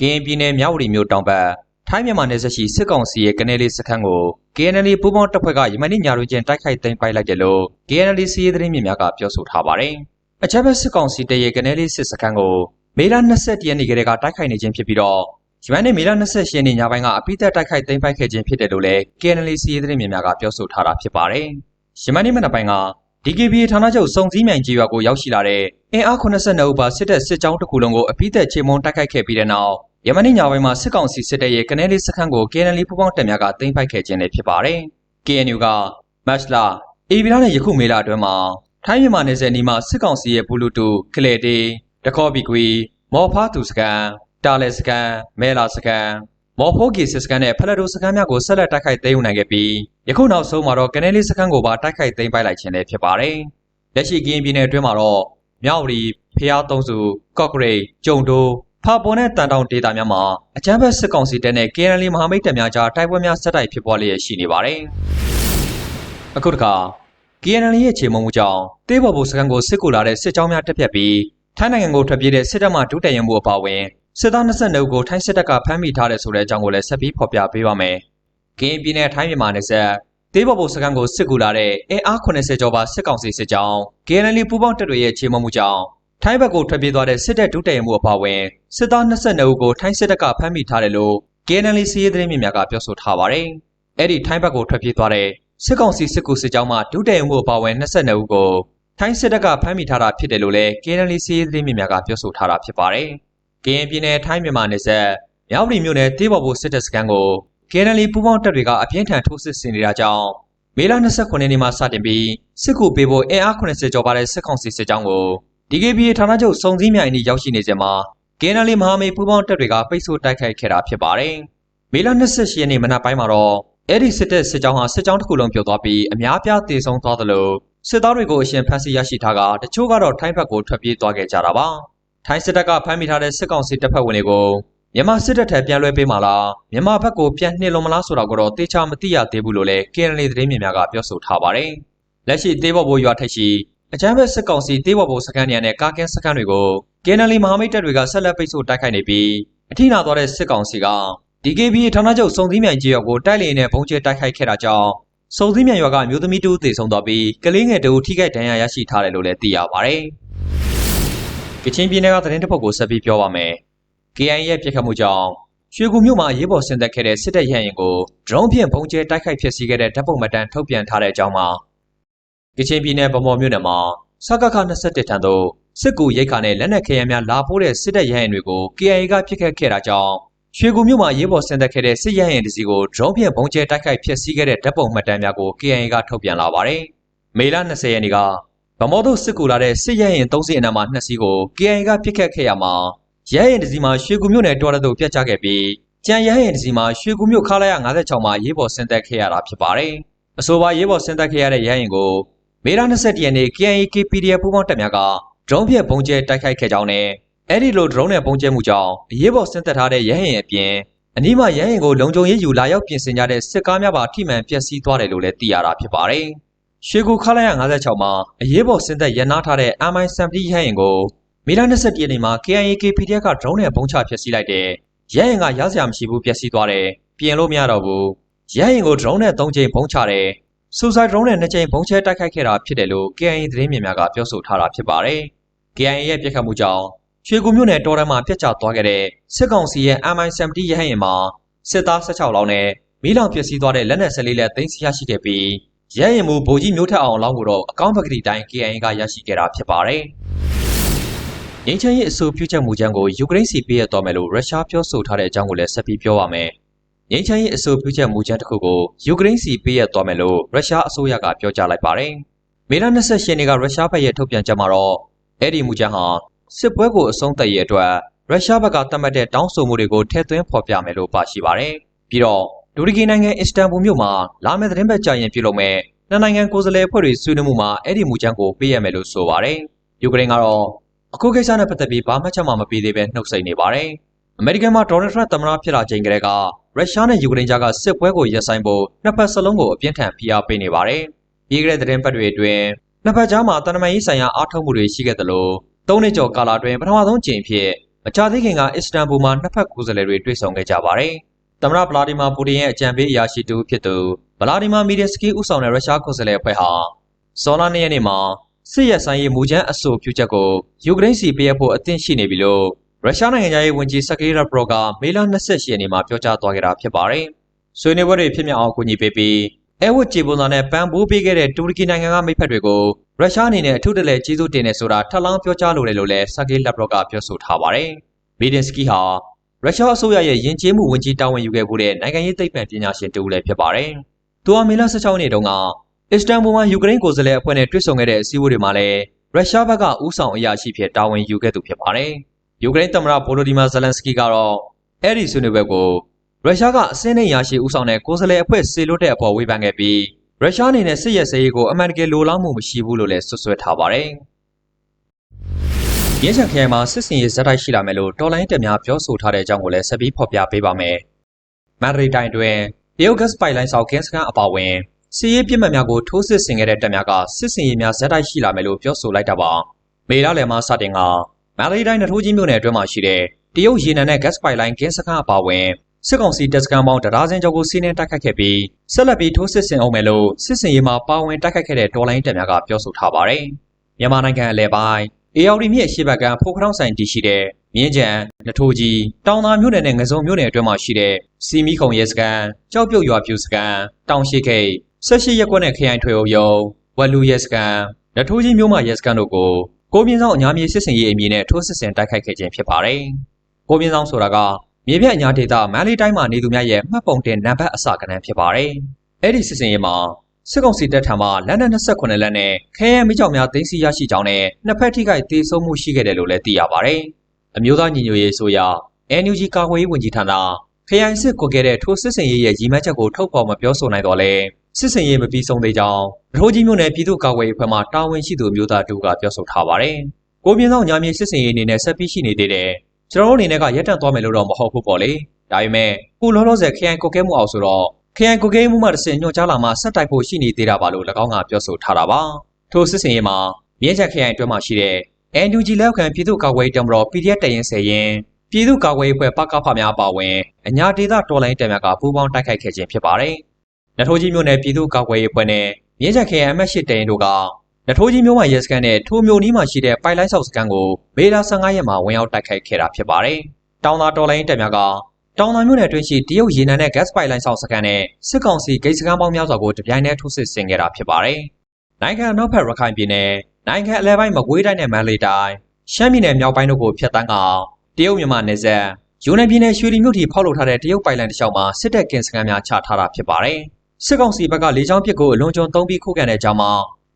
ကရင်ပြည်နယ်မြဝတီမြို့တောင်ဘက်ထိုင်းမြန်မာနယ်စပ်ရှိစစ်ကောင်စီရဲ့ကနေလေးစခန်းကို KNL ပူးပေါင်းတပ်ဖွဲ့ကယမနေ့ညတွင်ချင်းတိုက်ခိုက်သိမ်းပိုက်လိုက်တယ်လို့ KNL စီးရဲသတင်းမြစ်များကပြောဆိုထားပါတယ်။အကြမ်းဖက်စစ်ကောင်စီတပ်ရဲ့ကနေလေးစစ်စခန်းကိုမေလ22ရက်နေ့ကတည်းကတိုက်ခိုက်နေခြင်းဖြစ်ပြီးတော့ယမနေ့မေလ28ရက်နေ့ညပိုင်းကအပိသက်တိုက်ခိုက်သိမ်းပိုက်ခဲ့ခြင်းဖြစ်တယ်လို့လည်း KNL စီးရဲသတင်းမြစ်များကပြောဆိုထားတာဖြစ်ပါတယ်။ယမနေ့မနက်ပိုင်းက DKBA ဌာနချုပ်စုံစည်းမြိုင်ကြီးရွာကိုရောက်ရှိလာတဲ့အင်အား82ဦးပါစစ်တပ်စစ်ကြောင်းတစ်ခုလုံးကိုအပိသက်ချေမှုန်းတိုက်ခိုက်ခဲ့ပြီးတဲ့နောက် ယမနေ့ညပိုင်းမှာစစ်ကောင်စီစစ်တပ်ရဲ့ကနေလေးစခန်းကို KNL ပူးပေါင်းတပ်များကသိမ်းပိုက်ခဲ့ခြင်းလည်းဖြစ်ပါတယ်။ KNU ကမတ်လာအေဗီလာနဲ့ယခုမေလအတွင်းမှာထိုင်းမြန်မာနယ်စပ်နီးမှာစစ်ကောင်စီရဲ့ဘူလူတူကလေတေတခေါ်ဘီကွီမော်ဖားသူစကန်တာလဲစကန်မဲလာစကန်မော်ဖိုးကီစစ်စကန်နဲ့ဖလက်ဒိုစကန်များကိုဆက်လက်တိုက်ခိုက်သိမ်းယူနိုင်ခဲ့ပြီးယခုနောက်ဆုံးမှာတော့ကနေလေးစကန်ကိုပါတိုက်ခိုက်သိမ်းပိုက်လိုက်ခြင်းလည်းဖြစ်ပါတယ်။လက်ရှိကရင်ပြည်နယ်အတွင်းမှာတော့မြောက်ရီဖျားသုံးစုကော့ဂရိတ်ကျုံတိုး ဖာပွန်နဲ့တန်တောင်ဒေတာများမှာအကြမ်းဖက်စစ်ကောင်စီတပ်နဲ့ KNL မဟာမိတ်တပ်များကြားတိုက်ပွဲများဆက်တိုက်ဖြစ်ပွားလျက်ရှိနေပါတယ်။အခုတခါ KNL ရဲ့ခြေမုံမှုကြောင့်တေးဘော်ဘုစကန်ကိုစစ်ကူလာတဲ့စစ်ကြောင်းများတက်ဖြတ်ပြီးထိုင်းနိုင်ငံကိုထွက်ပြေးတဲ့စစ်တပ်မှဒုတရမှုအပါအဝင်စစ်သား22ဦးကိုထိုင်းစစ်တပ်ကဖမ်းမိထားတဲ့ဆိုတဲ့အကြောင်းကိုလည်းဆက်ပြီးဖော်ပြပေးပါမယ်။ကရင်ပြည်နယ်ထိုင်းမြန်မာနယ်စပ်တေးဘော်ဘုစကန်ကိုစစ်ကူလာတဲ့အင်အား80ကျော်ပါစစ်ကောင်စီစစ်ကြောင်း KNL ပူးပေါင်းတပ်တွေရဲ့ခြေမုံမှုကြောင့် ထိုင်းဘက်ကိုထွက်ပြေးသွားတဲ့စစ်တပ်ဒုတရမှုအပါအဝင်စစ်သား22ဦးကိုထိုင်းစစ်တပ်ကဖမ်းမိထားတယ်လို့ KNL စီးရဲသတင်းမြစ်များကပြောဆိုထားပါတယ်။အဲ့ဒီထိုင်းဘက်ကိုထွက်ပြေးသွားတဲ့စစ်ကောင်စီစစ်ကူစစ်ကြောင်းမှဒုတရမှုအပါအဝင်22ဦးကိုထိုင်းစစ်တပ်ကဖမ်းမိထားတာဖြစ်တယ်လို့လည်း KNL စီးရဲသတင်းမြစ်များကပြောဆိုထားတာဖြစ်ပါတယ်။ကရင်ပြည်နယ်ထိုင်းမြန်မာနယ်စပ်မြောက်ပြည်မြို့နယ်တေးဘော်ဘိုစစ်တပ်စခန်းကို KNL ပူးပေါင်းတပ်တွေကအပြင်းထန်ထိုးစစ်ဆင်နေတာကြောင့်မေလ29ရက်နေ့မှစတင်ပြီးစစ်ကူပေးဖို့အင်အား80ကျော်ပါတဲ့စစ်ကောင်စီစစ်ကြောင်းကို DKBA ဌာနချုပ်စုံစည်းမြိုင်အနီးရောက်ရှိနေစဉ်မှာကင်းနလီမဟာမိတ်ပူးပေါင်းတပ်တွေကပိတ်ဆို့တိုက်ခိုက်ခဲ့တာဖြစ်ပါတယ်။မေလ28ရက်နေ့မနက်ပိုင်းမှာတော့အဲ့ဒီစစ်တပ်စစ်ကြောင်းဟာစစ်ကြောင်းတစ်ခုလုံးပြုတ်သွားပြီးအများပြားတေဆုံးသွားသလိုစစ်သားတွေကိုအရှင်ဖမ်းဆီးရရှိထားကတချို့ကတော့ထိုင်းဘက်ကိုထွက်ပြေးသွားခဲ့ကြတာပါ။ထိုင်းစစ်တပ်ကဖမ်းမိထားတဲ့စစ်ကောင်စီတပ်ဖွဲ့ဝင်တွေကိုမြန်မာစစ်တပ်ထံပြန်လွှဲပေးမှလားမြန်မာဘက်ကိုပြန်နှင်လုံမလားဆိုတာကိုတော့တေချာမသိရသေးဘူးလို့လည်း KNL သတင်းမြင်များကပြောဆိုထားပါတယ်။လက်ရှိသေးဘော်ဘိုးရွာထက်ရှိ အကြမ်းဖက်စစ်ကောင်စီတေးဘော်ဘိုစခန်းနေရာနဲ့ကာကင်းစခန်းတွေကို KNL မဟာမိတ်တပ်တွေကဆက်လက်ပိတ်ဆို့တိုက်ခိုက်နေပြီးအထိနာသွားတဲ့စစ်ကောင်စီက DKB ဌာနချုပ်စုံစည်းမြိုင်ကြီးရွာကိုတိုက်လေနဲ့ဘုံကျဲတိုက်ခိုက်ခဲ့တာကြောင့်စုံစည်းမြိုင်ရွာကမျိုးသမီးတူသေဆုံးသွားပြီးကလေးငယ်တူထိခိုက်ဒဏ်ရာရရှိထားတယ်လို့လည်းသိရပါတယ်။ကချင်ပြည်နယ်ကသတင်းတစ်ပုဒ်ကိုဆက်ပြီးပြောပါမယ်။ KIA ရဲ့ပြစ်ခတ်မှုကြောင့်ရွှေကူမြို့မှာရေးပေါ်ဆင်သက်ခဲ့တဲ့စစ်တပ်ရဟရင်ကိုဒရုန်းဖြင့်ပုံကျဲတိုက်ခိုက်ဖျက်ဆီးခဲ့တဲ့ဓာတ်ပုံမှတ်တမ်းထုတ်ပြန်ထားတဲ့အကြောင်းမှာ ကချင်ပြည်နယ်ဗမော်မြို့နယ်မှာစကခ21ထံသို့စစ်ကူရိတ်ခါနဲ့လက်နက်ခဲယမ်းများလာပိုးတဲ့စစ်တပ်ရဟရင်တွေကို KIA ကပြစ်ခတ်ခဲ့တာကြောင့်ရွှေကူမြို့မှာရေးပေါ်ဆင်သက်ခဲ့တဲ့စစ်ရဟရင်တစီကိုဒရုန်းဖြင့်ပုံကျဲတိုက်ခိုက်ဖျက်ဆီးခဲ့တဲ့ဓာတ်ပုံမှတ်တမ်းများကို KIA ကထုတ်ပြန်လာပါတယ်။မေလ20ရက်နေ့ကဗမော်တို့စစ်ကူလာတဲ့စစ်ရဟရင်3စီးအနက်မှာ2စီးကို KIA ကပြစ်ခတ်ခဲ့ရမှာရဟရင်တစီမှာရွှေကူမြို့နယ်တော်ရသို့ပြတ်ကျခဲ့ပြီးကြံရဟရင်တစီမှာရွှေကူမြို့ခလာရ56မှာရေးပေါ်ဆင်သက်ခဲ့ရတာဖြစ်ပါတယ်။အဆိုပါရေးပေါ်ဆင်သက်ခဲ့ရတဲ့ရဟရင်ကို မေလ22ရက်နေ့ KIA KPDF ပူးပေါင်းတပ်များကဒရုန်းဖြင့်ပုံကျဲတိုက်ခိုက်ခဲ့ကြောင်းနဲ့အဲ့ဒီလိုဒရုန်းနဲ့ပုံကျဲမှုကြောင့်အရေးပေါ်ဆင်းသက်ထားတဲ့ရဟင်အပြင်အနီးမှာရဟင်ကိုလုံခြုံရေးယူလာရောက်ပြင်ဆင်ကြတဲ့စစ်ကားများပါထိမှန်ပျက်စီးသွားတယ်လို့လည်းသိရတာဖြစ်ပါတယ်။ရွှေကူခလာရ56မှာအရေးပေါ်ဆင်းသက်ရန်နာထားတဲ့ MI-70 ရဟင်ကိုမေလ22ရက်နေ့မှာ KIA KPDF ကဒရုန်းနဲ့ပုံချဖျက်ဆီးလိုက်တဲ့ရဟင်ကရစရာမရှိဘူးပျက်စီးသွားတယ်ပြင်လို့မရတော့ဘူးရဟင်ကိုဒရုန်းနဲ့3ချိန်ပုံချတယ် စူဆိုင်ဒရုန်းနဲ့2ချိန်ပုံချဲတိုက်ခိုက်ခဲ့တာဖြစ်တယ်လို့ KIA သတင်းမြင်များကပြောဆိုထားတာဖြစ်ပါတယ်။ KIA ရဲ့ပြစ်ခတ်မှုကြောင့်ရွှေကူမြို့နယ်တော်တန်းမှာပြတ်ကျသွားခဲ့တဲ့စစ်ကောင်စီရဲ့ MI-70 ရဟရင်မှာစစ်သား16လောင်းနဲ့မီးလောင်ပျက်စီးသွားတဲ့လက်နက်14လက်သိမ်းဆည်းရရှိခဲ့ပြီးရဟရင်မူဗိုလ်ကြီးမျိုးထက်အောင်အလောင်းကိုတော့အကောင့်ပကတိတိုင်း KIA ကရရှိခဲ့တာဖြစ်ပါတယ်။ငင်းချင်ရဲ့အဆိုပြုချက်မူကြမ်းကိုယူကရိန်းစီပေးရတော်မယ်လို့ရုရှားပြောဆိုထားတဲ့အကြောင်းကိုလည်းဆက်ပြီးပြောပါမယ်။ ငင်းချင်ရဲ့အဆိုပြုချက်မူကြမ်းတစ်ခုကိုယူကရိန်းစီပေးရတော်မယ်လို့ရုရှားအစိုးရကပြောကြားလိုက်ပါတယ်။မေလ28ရက်နေ့ကရုရှားဘက်ရဲ့ထုတ်ပြန်ချက်မှာတော့အဲ့ဒီမူကြမ်းဟာစစ်ပွဲကိုအဆုံးသတ်ရေးအတွက်ရုရှားဘက်ကသတ်မှတ်တဲ့တောင်းဆိုမှုတွေကိုထည့်သွင်းဖော်ပြမယ်လို့ပါရှိပါတယ်။ပြီးတော့တူရကီနိုင်ငံအစ္စတန်ဘူမြို့မှာလာမယ့်သတင်းပတ်ကြာရင်ပြုလုပ်မဲ့နှစ်နိုင်ငံကိုယ်စားလှယ်အဖွဲ့တွေဆွေးနွေးမှုမှာအဲ့ဒီမူကြမ်းကိုပေးရမယ်လို့ဆိုပါတယ်။ယူကရိန်းကတော့အခုကိစ္စနဲ့ပတ်သက်ပြီးဘာမှချက်မှမပေးသေးပဲနှုတ်ဆက်နေပါတယ်။အမေရိကန်မှာဒေါ်နယ်ထရန့်သမ္မတဖြစ်လာချိန်ကတည်းက ရုရှားနဲ့ယူကရိန်းကြားကစစ်ပွဲကိုရပ်ဆိုင်ဖို့နှစ်ဖက်စလုံးကိုအပြင်းထန်ဖိအားပေးနေပါတယ်။ပြီးခဲ့တဲ့သတင်းပတ်တွေအတွင်းနှစ်ဖက်ကြားမှာတန်တမာရေးဆိုင်ရာအားထုတ်မှုတွေရှိခဲ့သလိုသုံးနှစ်ကျော်ကာလအတွင်းပထမဆုံးကြိမ်ဖြစ်မကြာသေးခင်ကအစ္စတန်ဘူမှာနှစ်ဖက်ကိုယ်စားလှယ်တွေတွေ့ဆုံခဲ့ကြပါတယ်။သမ္မတဗလာဒီမာပူတင်ရဲ့အကြံပေးအရာရှိတူဖြစ်သူဗလာဒီမာမီဒီစကီဦးဆောင်တဲ့ရုရှားကိုယ်စားလှယ်အဖွဲ့ဟာဇော်လာနေ့ရက်နေ့မှာစစ်ရဲဆိုင်ရေးမူချမ်းအဆိုပြုချက်ကိုယူကရိန်းစီပေးအပ်ဖို့အသင့်ရှိနေပြီလို့ ရုရှားနိုင်ငံသားရေးဝန်ကြီးဆက်ကီရာဘရော့ကမေလ28ရက်နေ့မှာပြောကြားသွားခဲ့တာဖြစ်ပါတယ်။ဆွေးနွေးပွဲတွေဖြစ်မြောက်အောင်ကူညီပေးပြီးအဲဝတ်ဂျေဘွန်သာနဲ့ပန်ပိုးပေးခဲ့တဲ့တူရကီနိုင်ငံကမိတ်ဖက်တွေကိုရုရှားအနေနဲ့အထူးတလဲကျေးဇူးတင်နေဆိုတာထပ်လောင်းပြောကြားလိုတယ်လို့လည်းဆက်ကီလက်ဘရော့ကပြောဆိုထားပါတယ်။မီဒင်စကီဟာရုရှားအစိုးရရဲ့ယဉ်ကျေးမှုဝန်ကြီးတာဝန်ယူခဲ့မှုတဲ့နိုင်ငံရေးသိပ္ပံပညာရှင်တူလည်းဖြစ်ပါတယ်။သူဟာမေလ16ရက်နေ့တုန်းကအစ္စတန်ဘူမှာယူကရိန်းကိုယ်စားလှယ်အဖွဲ့နဲ့တွေ့ဆုံခဲ့တဲ့အစည်းအဝေးတွေမှာလည်းရုရှားဘက်ကဥဆောင်အရာရှိဖြစ်တာဝန်ယူခဲ့သူဖြစ်ပါတယ်။ ယူကရိန်းသမ္မတဗိုလိုဒီမာဇလန်စကီကတော့အဲ့ဒီဆွေးနွေးပွဲကိုရုရှားကအစင်းနဲ့ရာရှိဥဆောင်တဲ့ကိုယ်စားလှယ်အဖွဲ့စေလွတ်တဲ့အပေါ်ဝေဖန်ခဲ့ပြီးရုရှားအနေနဲ့စစ်ရဲစရေးကိုအမှန်တကယ်လိုလားမှုမရှိဘူးလို့လည်းဆွဆွဲထားပါတယ်။ရင်းချန်ခရိုင်မှာစစ်စင်ရေးဇက်တိုက်ရှိလာမယ်လို့တော်လိုင်းတက်များပြောဆိုထားတဲ့အကြောင်းကိုလည်းဆက်ပြီးဖော်ပြပေးပါမယ်။မန်ဒရီတိုင်းတွင်တရုတ်ဂတ်စ်ပိုက်လိုင်းဆောက်ကင်းစကန်အပါအဝင်စစ်ရေးပြစ်မှတ်များကိုထိုးစစ်ဆင်ခဲ့တဲ့တပ်များကစစ်စင်ရေးများဇက်တိုက်ရှိလာမယ်လို့ပြောဆိုလိုက်တာပါ။မေလလယ်မှာစတင်က မန်ဒရီတိုင်းနထိုးကြီးမြို့နယ်အတွင်းမှာရှိတဲ့တရုတ်ရေနံနဲ့ဂတ်စ်ပိုက်လိုင်းကင်းစကန်အပါအဝင်စစ်ကောင်စီတပ်စခန်းပေါင်းတရားစင်ကျော်ကိုစီးနှင်းတိုက်ခတ်ခဲ့ပြီးဆက်လက်ပြီးထိုးစစ်ဆင်အောင်မယ်လို့စစ်စင်ရေးမှာပါဝင်တိုက်ခတ်ခဲ့တဲ့ဒေါ်လိုင်းတပ်များကပြောဆိုထားပါတယ်။မြန်မာနိုင်ငံအလဲပိုင်းအေယော်ဒီမြစ်ရှေ့ဘက်ကဖိုခရောင်းဆိုင်တည်ရှိတဲ့မြင်းကြံနထိုးကြီးတောင်သာမြို့နယ်နဲ့ငစုံမြို့နယ်အတွင်းမှာရှိတဲ့စီမီခုံရဲစခန်းကြောက်ပြုတ်ရွာပြူစခန်းတောင်ရှိခိတ်ဆက်ရှိရက်ကွက်နဲ့ခရိုင်ထွေအုပ်ရုံးဝက်လူရဲစခန်းနထိုးကြီးမြို့မှာရဲစခန်းတို့ကို ကိုမြင့်ဆောင်အညာမြေစစ်စင်ရေးအမည်နဲ့ထိုးစစ်ဆင်တိုက်ခိုက်ခဲ့ခြင်းဖြစ်ပါတယ်။ကိုမြင့်ဆောင်ဆိုတာကမြေပြန့်ညာဒေသမန်လေးတိုင်းမှာနေသူများရဲ့မှတ်ပုံတင်နံပါတ်အစကဏ္ဍဖြစ်ပါတယ်။အဲ့ဒီစစ်စင်ရေးမှာစစ်ကောင်စီတပ်ထံမှလက်နက်28လက်နဲ့ခဲယမ်းမိကြောင်များသိမ်းဆည်းရရှိကြောင်းနဲ့နှစ်ဖက်ထိခိုက်ဒေဆုံးမှုရှိခဲ့တယ်လို့လည်းသိရပါတယ်။အမျိုးသားညီညွတ်ရေးဆိုရ NUG ကာကွယ်ရေးဝန်ကြီးဌာနခရိုင်စစ်ကိုခဲ့တဲ့ထိုးစစ်စင်ရေးရဲ့ရည်မှန်းချက်ကိုထုတ်ဖော်မပြောဆိုနိုင်တော့လဲ စစ်စင်ရေးမပြီးဆုံးသေးကြောင်းထိုးကြီးမြို့နယ်ပြည်သူ့ကာကွယ်ရေးအဖွဲ့မှတာဝန်ရှိသူမျိုးသားတူကပြောဆိုထားပါတယ်။ကိုပြင်းဆောင်ညာမြေစစ်စင်ရေးအနေနဲ့ဆက်ပြီးရှိနေသေးတယ်။ကျွန်တော်တို့အနေနဲ့ကရက်တန့်သွားမယ်လို့တော့မဟုတ်ဘူးပေါ့လေ။ဒါပေမဲ့ခုလောလောဆယ်ခရိုင်ကိုကဲမှုအောင်ဆိုတော့ခရိုင်ကိုကဲမှုမှတစ်စင်ညွှန်ကြားလာမှဆက်တိုက်ဖို့ရှိနေသေးတာပါလို့၎င်းကပြောဆိုထားတာပါ။ထိုစစ်စင်ရေးမှာမြင်းချက်ခရိုင်အတွင်းမှာရှိတဲ့ NUG လက်ခံပြည်သူ့ကာကွယ်ရေးတပ်မတော် PDF တရင်ဆယ်ရင်ပြည်သူ့ကာကွယ်ရေးအဖွဲ့ပကဖများပါဝင်အညာဒေသတော်လိုင်းတပ်များကပူးပေါင်းတိုက်ခိုက်ခဲ့ခြင်းဖြစ်ပါတယ်။ နထိုးကြီးမြို့နယ်ပြည်သူ့ကာကွယ်ရေးအဖွဲ့နဲ့မြင်းချက်ခရိုင်အမှတ်၈တရင်တို့ကနထိုးကြီးမြို့မှာရဲစခန်းနဲ့ထိုးမြို့နီးမှာရှိတဲ့ပိုက်လိုင်းဆောက်စခန်းကိုမေလ15ရက်မှာဝင်ရောက်တိုက်ခိုက်ခဲ့တာဖြစ်ပါတယ်။တောင်သာတော်လိုင်းတပ်များကတောင်သာမြို့နယ်တွင်းရှိတရုတ်ရေနံနဲ့ gas pipeline ဆောက်စခန်းနဲ့စစ်ကောင်စီဂိတ်စခန်းပေါင်းများစွာကိုတပြိုင်တည်းထိုးစစ်ဆင်ခဲ့တာဖြစ်ပါတယ်။နိုင်ငံနောက်ဘက်ရခိုင်ပြည်နယ်နိုင်ငံအလဲပိုင်းမကွေးတိုင်းနဲ့မန္တလေးတိုင်းရှမ်းပြည်နယ်မြောက်ပိုင်းတို့ကိုဖျက်ဆီးကတရုတ်မြန်မာနယ်စပ်ယူနန်ပြည်နယ်ရွှေလီမြို့ထိဖောက်လုပ်ထားတဲ့တရုတ်ပိုင်လန်တစ်လျှောက်မှာစစ်တပ်ကင်စခန်းများချထားတာဖြစ်ပါတယ်။ စစ်ကောင်စီဘက်ကလေကြောင်းပစ်ကိုအလွန်ကျွံသုံးပြီးခုခံတဲ့အကြောင်းမှာ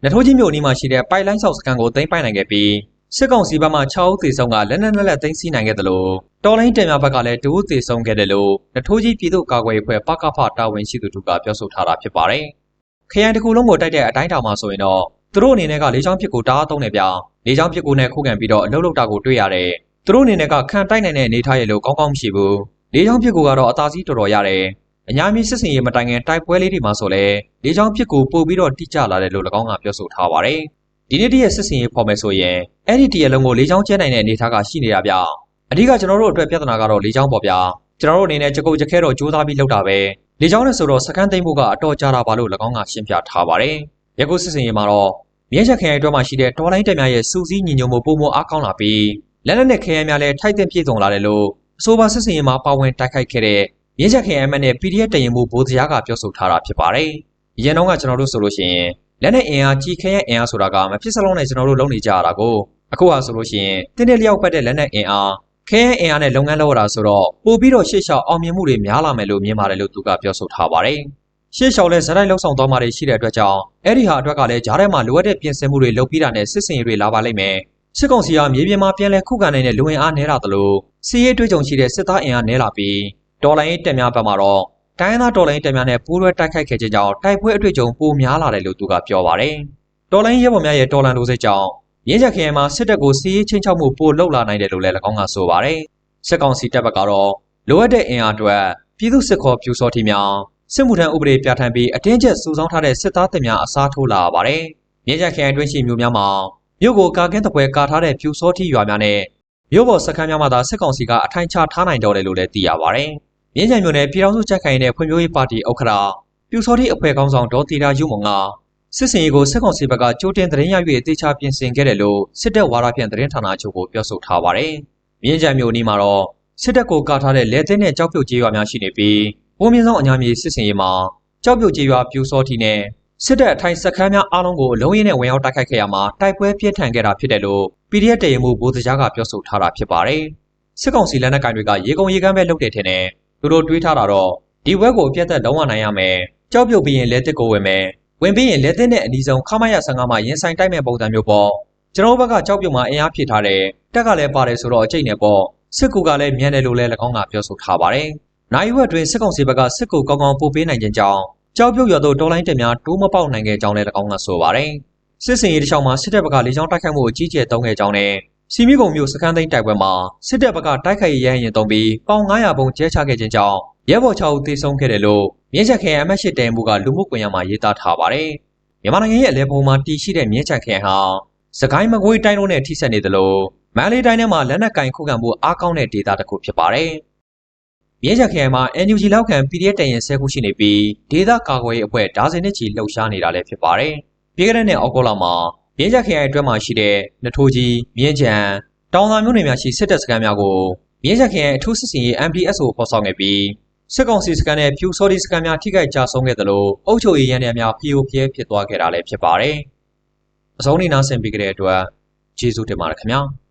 နထိုးကြီးမြို့နီးမှာရှိတဲ့ပိုင်လိုင်းဆောက်စခန်းကိုသိမ်းပိုက်နိုင်ခဲ့ပြီးစစ်ကောင်စီဘက်မှ6ဦးသေဆုံးကလက်နက်လက်လက်သိမ်းဆည်းနိုင်ခဲ့တယ်လို့တော်လိုင်းတင်များဘက်ကလည်းဒုဦးသေဆုံးခဲ့တယ်လို့နထိုးကြီးပြည်သူ့ကာကွယ်ရေးဖွဲ့ပကဖတာဝန်ရှိသူတို့ကပြောဆိုထားတာဖြစ်ပါတယ်။ခရိုင်တစ်ခုလုံးကိုတိုက်တဲ့အတိုင်းအတာမှာဆိုရင်တော့သူတို့အနေနဲ့ကလေချောင်းပစ်ကိုတားအုံးနေပြလေချောင်းပစ်ကိုနဲ့ခုခံပြီးတော့အလုတ်လုတ်တာကိုတွေ့ရတယ်။သူတို့အနေနဲ့ကခံတိုက်နိုင်တဲ့အနေထားရလို့ကောင်းကောင်းမရှိဘူး။လေချောင်းပစ်ကိုကတော့အသာစီးတော်တော်ရတယ်။ အညာမီစစ်စင်ရေးမတိုင်ခင်တိုက်ပွဲလေးတွေမှာဆိုလဲလေချောင်းပစ်ကိုပို့ပြီးတော့တိကျလာတယ်လို့၎င်းကပြောဆိုထားပါတယ်။ဒီနေ့တည်းရဲ့စစ်စင်ရေးဖော်မယ်ဆိုရင်အဲ့ဒီတည်းရဲ့လုံးကိုလေချောင်းကျဲနိုင်တဲ့အနေထားကရှိနေတာဗျ။အဓိကကျွန်တော်တို့အတွက်ပြဿနာကတော့လေချောင်းပေါ့ဗျာ။ကျွန်တော်တို့အနေနဲ့ကြကုတ်ကြခဲတော့ကြိုးစားပြီးလုပ်တာပဲ။လေချောင်းနဲ့ဆိုတော့စကန်သိမ့်ဖို့ကအတော်ကြာတာပါလို့၎င်းကရှင်းပြထားပါတယ်။ရကုစစ်စင်ရေးမှာတော့မြင်းချက်ခရိုင်အတွင်းမှာရှိတဲ့တော်လိုင်းတက်များရဲ့စူးစီးညီညွတ်မှုပုံမအားကောင်းလာပြီးလက်နက်နဲ့ခရိုင်များလည်းထိုက်တင်ပြည့်စုံလာတယ်လို့အဆိုပါစစ်စင်ရေးမှာပါဝင်တိုက်ခိုက်ခဲ့တဲ့ မြင်းချက်ခရိုင်အမတ်နဲ့ PDF တရင်မှုဘိုးစရာကပြောဆိုထားတာဖြစ်ပါတယ်။အရင်တော့ကကျွန်တော်တို့ဆိုလို့ရှိရင်လက်နဲ့အင်အားကြီးခဲရဲ့အင်အားဆိုတာကမဖြစ်စလုံးနဲ့ကျွန်တော်တို့လုပ်နေကြရတာကိုအခုဟာဆိုလို့ရှိရင်တင်းတဲ့လျောက်ပတ်တဲ့လက်နဲ့အင်အားခဲရဲ့အင်အားနဲ့လုပ်ငန်းလုပ်ရတာဆိုတော့ပို့ပြီးတော့ရှေ့လျှောက်အောင်မြင်မှုတွေများလာမယ်လို့မြင်ပါတယ်လို့သူကပြောဆိုထားပါတယ်။ရှေ့လျှောက်လဲဇရိုက်လောက်ဆောင်သွားမှတွေရှိတဲ့အတွက်ကြောင့်အဲ့ဒီဟာအတွက်ကလည်းဂျားထဲမှာလိုအပ်တဲ့ပြင်ဆင်မှုတွေလုပ်ပြီးတာနဲ့စစ်စင်ရေးတွေလာပါလိမ့်မယ်။စစ်ကောင်စီကမြေပြင်မှာပြန်လဲခုခံနိုင်တဲ့လူဝင်အားနည်းတာတလို့စီးရေးတွေးကြုံရှိတဲ့စစ်သားအင်အားနည်းလာပြီး ဒေါ်လာရေးတက်များဘက်မှာတော့တိုင်းသားဒေါ်လာရေးတက်များနဲ့ပူးတွဲတိုက်ခိုက်ခဲ့ခြင်းကြောင့်တိုက်ပွဲအတွေ့အကြုံပိုများလာတယ်လို့သူကပြောပါတယ်။ဒေါ်လာရေးရဲဘော်များရဲ့ဒေါ်လာလိုစိတ်ကြောင့်ရင်းချက်ခရိုင်မှာစစ်တပ်ကိုစီးရေးချင်းချောက်မှုပိုလှုပ်လာနိုင်တယ်လို့လည်း၎င်းကဆိုပါတယ်။စစ်ကောင်စီတပ်ဘက်ကတော့လိုအပ်တဲ့အင်အားအတွက်ပြည်သူစစ်ခေါ်ပြူစောတိများစစ်မှုထမ်းဥပဒေပြဋ္ဌာန်းပြီးအတင်းကျပ်စုဆောင်းထားတဲ့စစ်သားတပ်များအစားထိုးလာပါတယ်။မြင်းချက်ခရိုင်တွင်းရှိမြို့များမှာမြို့ကိုကာကင်းတပွဲကာထားတဲ့ပြူစောတိရွာများနဲ့မြို့ပေါ်စခန်းများမှာသာစစ်ကောင်စီကအထိုင်ချထားနိုင်တော့တယ်လို့လည်းသိရပါတယ်။ မြင်းကြံမြို့နယ်ပြည်ထောင်စုကြက်ခိုင်တဲ့ဖွံ့ဖြိုးရေးပါတီဥက္ကဋ္ဌပြူစောတိအဖွဲ့ခေါင်းဆောင်ဒေါ်တီတာယူမုံကစစ်စင်ရေးကိုစစ်ကောင်စီဘက်ကကြိုတင်သတင်းရ၍တေချာပြင်ဆင်ခဲ့တယ်လို့စစ်တပ်ဝါဒဖြန့်သတင်းဌာနချုပ်ကိုပြောဆိုထားပါတယ်။မြင်းကြံမြို့နီးမှာတော့စစ်တပ်ကိုကာထားတဲ့လက်သင်းနဲ့ကြောက်ပြုတ်ကြေးရွာများရှိနေပြီးဘုံမြင့်ဆောင်အညာမြေစစ်စင်ရေးမှာကြောက်ပြုတ်ကြေးရွာပြူစောတိနဲ့စစ်တပ်အထိုင်စခန်းများအားလုံးကိုအလုံးရင်းနဲ့ဝင်ရောက်တိုက်ခိုက်ခဲ့ရမှာတိုက်ပွဲပြင်းထန်ခဲ့တာဖြစ်တယ်လို့ PDF တရင်မှုဗိုလ်စကြားကပြောဆိုထားတာဖြစ်ပါတယ်။စစ်ကောင်စီလက်နက်ကိုင်တွေကရေကုန်ရေကမ်းပဲလုပ်တဲ့ထင်တယ် သူတို့တွေးထားတာတော့ဒီဘက်ကိုအပြတ်သက်လုံးဝနိုင်ရမယ်။ကြောက်ပြုတ်ပြီးရင်လက်တစ်ကိုဝင်မယ်။ဝင်ပြီးရင်လက်တစ်နဲ့အနီးဆုံးခမရ15မှာရင်ဆိုင်တိုက်မဲ့ပုံစံမျိုးပေါ့။ကျွန်တော်ဘက်ကကြောက်ပြုတ်မှာအင်အားဖြည့်ထားတယ်။တက်ကလည်းပါတယ်ဆိုတော့အကျိတ်နဲ့ပေါ့။စစ်ကူကလည်းမြန်တယ်လို့လည်း၎င်းကပြောဆိုထားပါတယ်။နိုင်ဝက်တွင်စစ်ကောင်စီဘက်ကစစ်ကူကောင်းကောင်းပို့ပေးနိုင်ခြင်းကြောင့်ကြောက်ပြုတ်ရသောတော်လိုင်းတက်များတိုးမပေါက်နိုင်ခဲ့ကြောင်းလည်း၎င်းကဆိုပါတယ်။စစ်စင်ရေးတစ်ချောင်းမှာစစ်တပ်ဘက်ကလေကြောင်းတိုက်ခိုက်မှုကိုကြီးကျယ်တုံးခဲ့ကြောင်းနဲ့ စီမီကုံမျိုးစခန်းသိမ်းတိုက်ပွဲမှာစစ်တပ်ဘက်ကတိုက်ခိုက်ရေးရဟရင်တုံးပြီးပေါင်900ပုံကျဲချခဲ့ခြင်းကြောင့်ရဲဘော်6ဦးသေဆုံးခဲ့တယ်လို့မြင်းချက်ခရိုင်အမတ်ရှိတဲမှုကလူမှုကွန်ရက်မှာရေးသားထားပါတယ်။မြန်မာနိုင်ငံရဲ့အလဲပုံမှာတည်ရှိတဲ့မြင်းချက်ခရိုင်ဟာစကိုင်းမကွေးတိုင်းတို့နဲ့ထိစပ်နေသလိုမန္တလေးတိုင်းထဲမှာလက်နက်ကင်ခုခံမှုအားကောင်းတဲ့ဒေသတစ်ခုဖြစ်ပါတယ်။မြင်းချက်ခရိုင်မှာ NUG လောက်ခံ PDF တရင်10ခုရှိနေပြီးဒေသကာကွယ်ရေးအဖွဲ့ဒါဇင်နဲ့ချီလှုပ်ရှားနေတာလည်းဖြစ်ပါတယ်။ပြည်ကတဲ့နဲ့အောက်ကောလာမှာ မြင်းချက်ခရိုင်အတွင်းမှာရှိတဲ့နထိုးကြီးမြင်းချံတောင်သာမြို့နယ်များရှိစစ်တပ်စခန်းများကိုမြင်းချက်ခရိုင်အထူးစစ်စင်ရေး MPSO ဖော်ဆောင်ခဲ့ပြီးစစ်ကောင်စီစကန်နဲ့ဖြူစော်ဒီစကန်များထိခိုက်ကြဆုံးခဲ့သလိုအုပ်ချုပ်ရေးရန်တွေများဖီယိုဖျဲဖြစ်သွားခဲ့တာလည်းဖြစ်ပါတယ်။အစုံနေနာဆင်ပေးကြတဲ့အတွက်ကျေးဇူးတင်ပါတယ်ခင်ဗျာ။